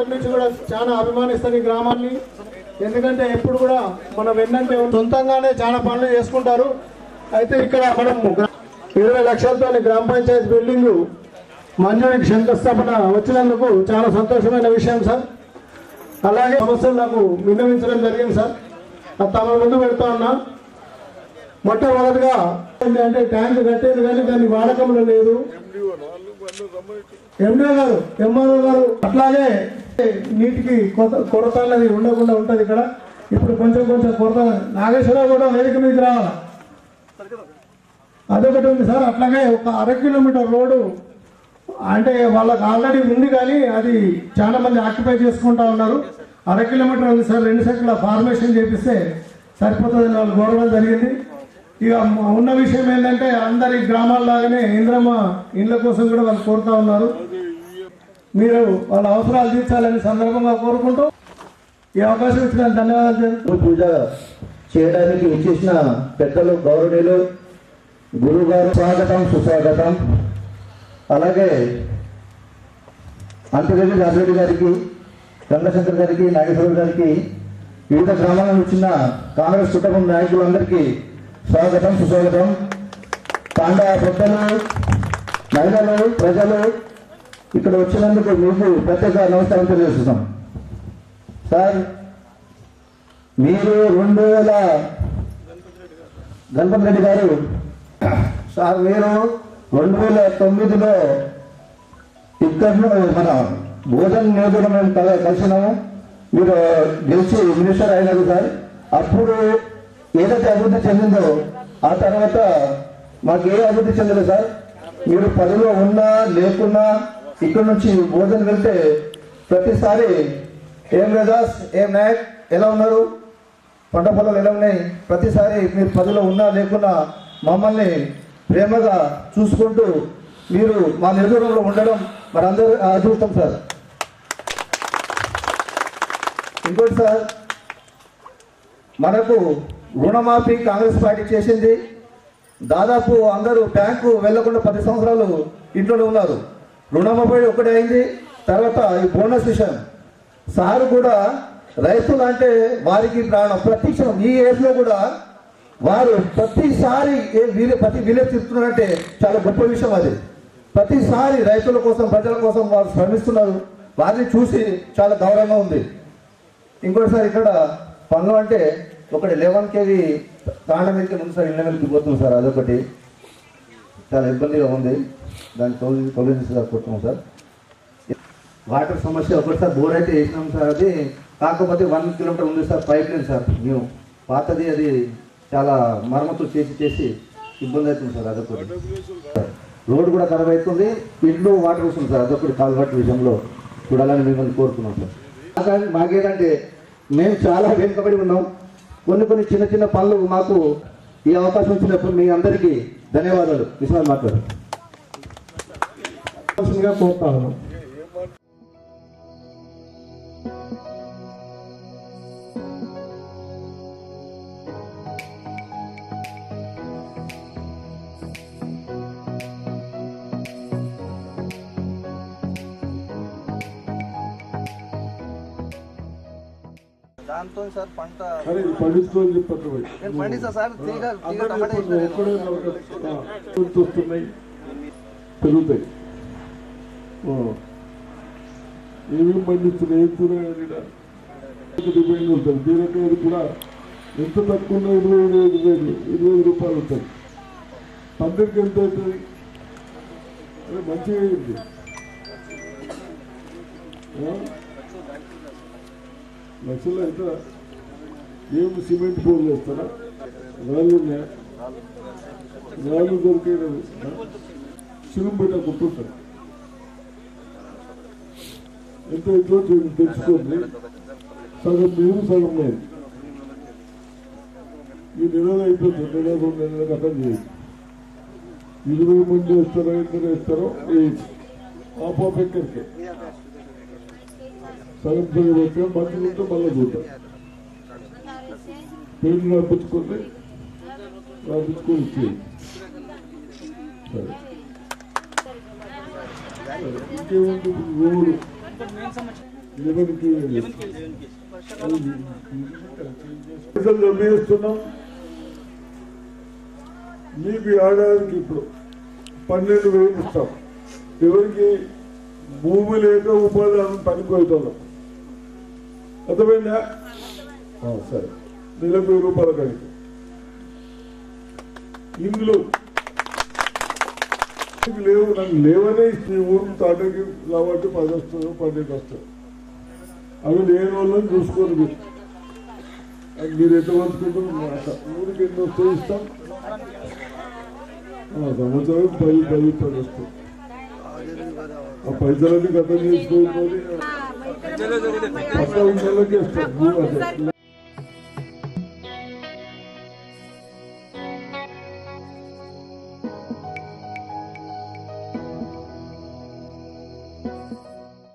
మొదటి నుంచి కూడా చాలా అభిమానిస్తాను ఈ గ్రామాన్ని. ఎందుకంటే ఎప్పుడు కూడా మన వెన్నంటే సొంతంగానే చాలా పనులు చేసుకుంటారు. అయితే ఇక్కడ మనం ఇరవై లక్షలతో గ్రామ పంచాయతీ బిల్డింగ్ మంజూరికి శంకుస్థాపన వచ్చినందుకు చాలా సంతోషమైన విషయం సార్. అలాగే సమస్యలు నాకు విన్నవించడం జరిగింది సార్. తమ ముందు పెడతా ఉన్నా. మొట్టమొదటిగా అంటే ట్యాంక్ కట్టేది కానీ దాని వాడకంలో లేదు. ఎండే గారు ఎంఆర్ఓ గారు అట్లాగే నీటికి కొరత కొరత అనేది ఉండకుండా ఉంటుంది ఇక్కడ. ఇప్పుడు కొంచెం కొంచెం కొరత నాగేశ్వరరావు కూడా వేదిక మీదకి రావాలి? అదొకటి ఉంది సార్ అట్లాగే ఒక అర కిలోమీటర్ రోడ్డు అంటే వాళ్ళకి ఆల్రెడీ ఉంది కానీ అది చాలా మంది ఆక్యుపై చేసుకుంటా ఉన్నారు. అర కిలోమీటర్ ఉంది సార్ రెండు సెకండ్ల ఫార్మేషన్ చేపిస్తే సరిపోతుందని వాళ్ళు గౌరవం జరిగింది. ఇక ఉన్న విషయం ఏంటంటే అందరి గ్రామాల్లాగానే ఇంద్రమ్మ ఇండ్ల కోసం కూడా వాళ్ళు కోరుతా ఉన్నారు. మీరు వాళ్ళ అవసరాలు తీర్చాలని సందర్భంగా కోరుకుంటూ ఈ అవకాశం ఇచ్చిన ధన్యవాదాలు పూజ చేయడానికి వచ్చేసిన పెద్దలు గౌరవనీయులు గురువుగారు స్వాగతం సుస్వాగతం. అలాగే అంతరెడ్డి రాజరెడ్డి గారికి గంగశంకర్ గారికి నాగేశ్వర గారికి వివిధ గ్రామాల నుంచి వచ్చిన కాంగ్రెస్ కుటుంబం నాయకులందరికీ స్వాగతం సుస్వాగతం. తాండా పెద్దలు మహిళలు ప్రజలు ఇక్కడ వచ్చినందుకు మీకు ప్రత్యేక నమస్కారం తెలియజేస్తున్నాం. సార్ మీరు రెండు వేల గణపతి రెడ్డి గారు సార్ మీరు రెండు వేల తొమ్మిదిలో ఇక్కడ మన భోజన నియోజకవర్గం కల- కలిసినాము. మీరు గెలిచి మినిస్టర్ అయినారు సార్. అప్పుడు ఏదైతే అభివృద్ధి చెందిందో ఆ తర్వాత మాకు ఏ అభివృద్ధి చెందలేదు సార్? మీరు పనిలో ఉన్నా లేకున్నా ఇక్కడ నుంచి భోజనం వెళ్తే ప్రతిసారి ఏం రజాస్ ఏం నాయక్ ఎలా ఉన్నారు? పంట పొలాలు ఎలా ఉన్నాయి? ప్రతిసారి మీరు పదిలో ఉన్నా లేకున్నా మమ్మల్ని ప్రేమగా చూసుకుంటూ మీరు మా నియోజకవర్గంలో ఉండడం మరి అందరూ అదృష్టం సార్. ఇంకోటి సార్ మనకు రుణమాఫీ కాంగ్రెస్ పార్టీ చేసింది. దాదాపు అందరూ బ్యాంకు వెళ్ళకుండా పది సంవత్సరాలు ఇంట్లోనే ఉన్నారు. రుణమాఫీ ఒకటి అయింది. తర్వాత ఈ బోనస్ విషయం. సార్ కూడా రైతులు అంటే వారికి ప్రాణం. ప్రతి ఈ ఏజ్లో కూడా వారు ప్రతిసారి ఏ విలే ప్రతి విలేజ్ తిరుగుతున్నారంటే చాలా గొప్ప విషయం అది. ప్రతిసారి రైతుల కోసం ప్రజల కోసం వారు శ్రమిస్తున్నారు. వారిని చూసి చాలా గౌరవంగా ఉంది. ఇంకోటిసారి ఇక్కడ పనులు అంటే ఒకటి లెవెన్ కేజీ కాండ మీదకి ముందు సార్ ఇళ్ళ మీదకి పోతుంది సార్ అదొకటి. చాలా ఇబ్బందిగా ఉంది. దాన్ని తొలగి తొలగించలేకపోతున్నాం సార్. వాటర్ సమస్య ఒకటిసారి బోర్ అయితే వేసినాం సార్ అది కాకపోతే వన్ కిలోమీటర్ ఉంది సార్ పైప్ లైన్ సార్ మేము. పాతది అది చాలా మరమ్మతు చేసి చేసి ఇబ్బంది అవుతుంది సార్ అదొకటి. రోడ్డు కూడా ఖరాబ్ అవుతుంది. ఇంట్లో వాటర్ వస్తుంది సార్ అదొకటి కాల్వాటి విషయంలో చూడాలని మిమ్మల్ని కోరుతున్నాం సార్. మాకేదంటే మాకేంటంటే మేము చాలా వెనుకబడి ఉన్నాం. కొన్ని కొన్ని చిన్న చిన్న పనులు మాకు ఈ అవకాశం ఇచ్చినప్పుడు మీ అందరికీ ధన్యవాదాలు. విశ్వనాథ్ మాట్లాడు. అవకాశంగా కోరుతా దాంతో సార్ పంట చెప్పండి పోయి. నేను పండిస్తా సార్ తీగ తీగ టమాటా వస్తున్నాయి. పెరుగుతాయి. ఏమేమి పండిస్తున్నాయి ఏం కూరగాయలు? డిపెండ్ ఉంటుంది బీరకాయలు కూడా ఎంత తక్కువ ఉన్నా ఇరవై ఐదు ఐదు వేలు. ఇరవై ఐదు రూపాయలు ఉంటుంది పందిరికి ఎంత అవుతుంది? అరే మంచిగా అయింది. లక్షల్లో లక్షలు ఎంత ఏం సిమెంట్ పోలు వేస్తారా రాళ్ళు ఉన్నాయా? రాళ్ళు దొరికే సిమెంట్ పెట్ట కుట్టుంటారు ఎంత ఇంట్లో తెచ్చుకోండి సగం మీరు సగం లేదు ఈ నిరోధం అయిపోతుంది. నిరోధం రెండు నెలల కథం చేయండి. ఇరవై మంది వేస్తారో ఇద్దరు వేస్తారో వేయండి ఆ పాప ఎక్కడికే? సగం సగం వచ్చా మంచిగా ఉంటే మళ్ళీ చూద్దాం. పేర్లు రాపించుకుంటే రాపించుకొని ఇచ్చేయండి ఇంకేముంది? రోడ్డు మీకు ఏడాదికి ఇప్పుడు పన్నెండు వేలు ఇస్తాం ఎవరికి భూమి లేక ఉపాధి పనికి పోయేటోళ్ళం అర్థమైందా. సరే. నెలకు వెయ్యి రూపాయల కలిగి ఇందులో లేవు నాకు లేవనే ఇస్తే ఊరు తాటకి కాబట్టి పది వస్తుంది పన్నెండు వస్తుంది. అవి లేని వాళ్ళని చూసుకొని మీరు. అది మీరు ఎట్లా పంచుకుంటారు ఊరికి ఎన్ని వస్తాయి ఇస్తాం? సంవత్సరం పది పది పది వస్తాయి. ఆ